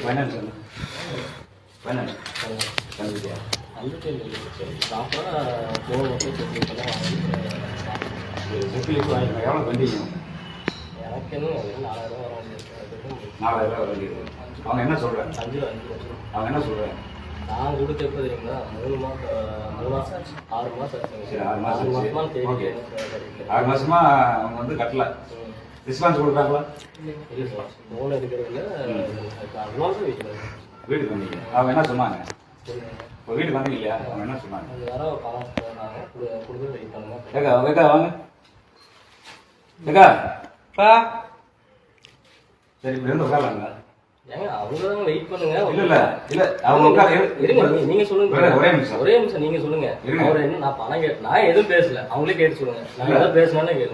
Finance finance என்ன வந்தீங்க கண்டுபிடியா செட்டிலுக்கு நாலாயிரம் எவ்வளோ நாலாயிரம் ரூபா வண்டி அவங்க என்ன சொல்கிறாங்க அவங்க என்ன சொல்கிறாங்க நான் கொடுத்த எப்போ தெரியுங்களா மூணு மாதம் மூணு மாதம் ஆச்சு ஆறு மாதம் ஆச்சுங்க சரி, ஆறு மாசம் ஆச்சு. மாசமா தேடி ஓகே. கிடைக்கல. ஆறு மாசமா அவங்க வந்து கட்டல. ரெஸ்பான்ஸ் கொடுக்குறாங்களா? இல்லை சார் லோன் எடுக்கிறதுல அட்வான்ஸ் வைக்கிறது வீட்டுக்கு வந்தீங்க அவங்க என்ன சொன்னாங்க? இப்போ வீட்டுக்கு வந்தீங்க இல்லையா அவங்க என்ன சொன்னாங்க? அந்த யாரோ பணம் போனாங்க கொடுத்து வெயிட் பண்ணுங்க ஏக்கா ஏக்கா வாங்க. ஏக்கா பா. சரி இப்படி வந்து உட்காரலாங்க ஏங்க அவங்க வெயிட் பண்ணுங்க இல்ல இல்ல இல்ல அவங்க இருங்க நீங்க சொல்லுங்க ஒரே- நிமிஷம். ஒரே நிமிஷம் நீங்க சொல்லுங்க. அவர் என்ன நான் பணம் கேட்டு நான் எதுவும் பேசல அவங்களே கேட்டு சொல்லுங்க நான். எதாவது பேசினாலும் கேளு